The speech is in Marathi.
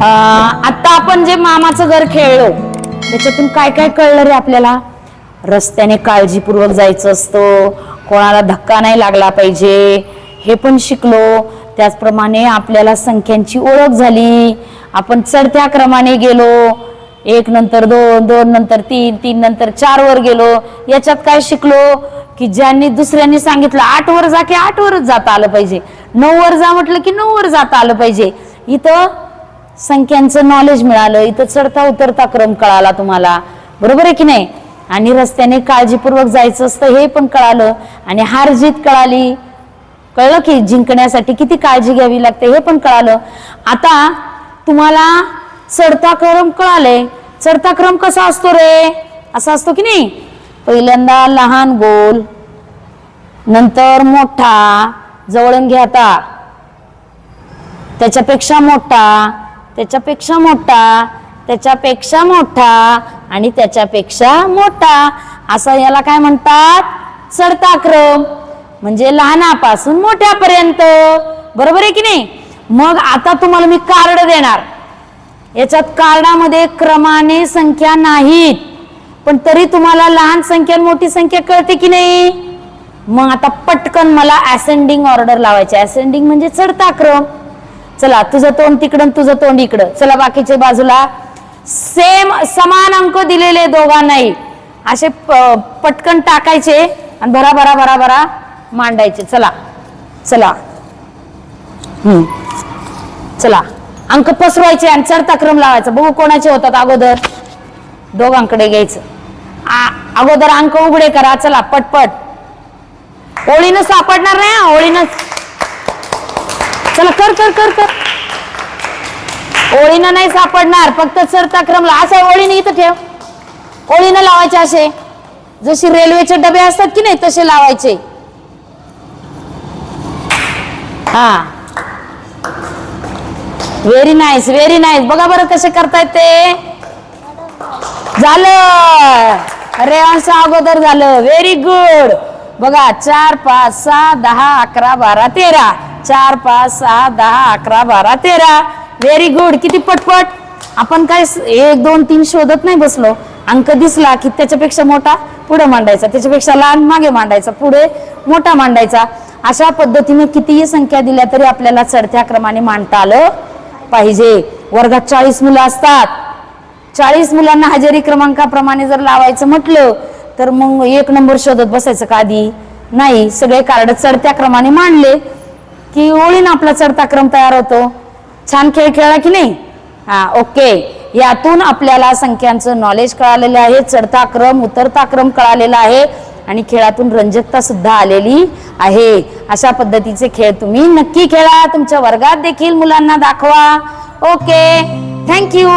आता आपण जे मामाचं घर खेळलो त्याच्यातून काय काय कळलं रे आपल्याला? रस्त्याने काळजीपूर्वक जायचं असतं कोणाला धक्का नाही लागला पाहिजे हे पण शिकलो. त्याचप्रमाणे आपल्याला संख्यांची ओळख झाली. आपण चढत्या क्रमाने गेलो. एक नंतर दोन दोन नंतर तीन तीन नंतर चार वर गेलो. याच्यात काय शिकलो? की ज्यांनी दुसऱ्यांनी सांगितलं आठ वर जा की आठ वरच जाता आलं पाहिजे. नऊ वर जा म्हटलं की नऊ वर जाता आलं पाहिजे. इथं संख्यांचं नॉलेज मिळालं इथं चढता उतरता क्रम कळाला तुम्हाला. बरोबर आहे की नाही? आणि रस्त्याने काळजीपूर्वक जायचं असतं हे पण कळालं. आणि हार जीत कळाली. कळलं की जिंकण्यासाठी किती काळजी घ्यावी लागते हे पण कळालं. आता तुम्हाला चढता क्रम कळाले चढता क्रम कसा असतो रे? असा असतो की नाही? पहिल्यांदा लहान गोल नंतर मोठा. जवळून घ्या आता. त्याच्यापेक्षा मोठा. त्याच्यापेक्षा मोठा त्याच्यापेक्षा मोठा आणि त्याच्यापेक्षा मोठा. असं याला काय म्हणतात? चढता क्रम म्हणजे लहानापासून मोठ्यापर्यंत. बरोबर आहे की नाही? मग आता तुम्हाला मी कार्ड देणार. याच्यात कार्डामध्ये क्रमाने संख्या नाहीत. पण तरी तुम्हाला लहान संख्या मोठी संख्या कळते की नाही? मग आता पटकन मला असेंडिंग ऑर्डर लावायची. असेंडिंग म्हणजे चढता क्रम चला तुझं तोंड तिकडं आणि तुझं तोंड इकडं. चला बाकीच्या बाजूला सेम समान अंक दिलेले दोघांनाही. असे प- पटकन टाकायचे आणि भरा भरा भरा भरा मांडायचे. चला चला. हम्म. चला अंक पसरवायचे आणि चढता क्रम लावायचा. बघू कोणाचे होतात अगोदर. दोघांकडे घ्यायचं. आ- अगोदर अंक उघडे करा. चला पटपट. होळीनं सापडणार नाही होळीनं चला कर कर कर कर. ओळीनं नाही सापडणार फक्त चढता क्रमला असं ओळीने इथं ठेव. ओळीनं लावायचे असे. जशी रेल्वेचे डबे असतात की नाही तसे लावायचे. हा. व्हेरी नाईस व्हेरी नाईस बघा बरं कसे करतायत ते. झालं. अरे असं अगोदर झालं. व्हेरी गुड बघा चार पाच सहा दहा अकरा बारा तेरा. चार पाच सहा दहा अकरा बारा तेरा. व्हेरी गुड किती पटपट? आपण काय एक दोन तीन शोधत नाही बसलो. अंक दिसला की त्याच्यापेक्षा मोठा पुढे मांडायचा. त्याच्यापेक्षा लहान मागे मांडायचा. पुढे मोठा मांडायचा. अशा पद्धतीने कितीही संख्या दिल्या तरी आपल्याला चढत्या क्रमाने मांडता आलं पाहिजे. वर्गात चाळीस मुलं असतात. चाळीस मुलांना हजेरी क्रमांकाप्रमाणे जर लावायचं म्हटलं तर मग एक नंबर शोधत बसायचं का आधी? नाही. सगळे कार्ड चढत्या क्रमाने मांडले. की ओळीनं आपला चढता क्रम तयार होतो. छान खेळ खेळला की नाही? हा ओके यातून आपल्याला संख्यांचं नॉलेज कळालेलं आहे चढता क्रम उतरता क्रम कळालेला आहे आणि खेळातून रंजकता सुद्धा आलेली आहे. अशा पद्धतीचे खेळ तुम्ही नक्की खेळा. तुमच्या वर्गात देखील मुलांना दाखवा. Okay thank you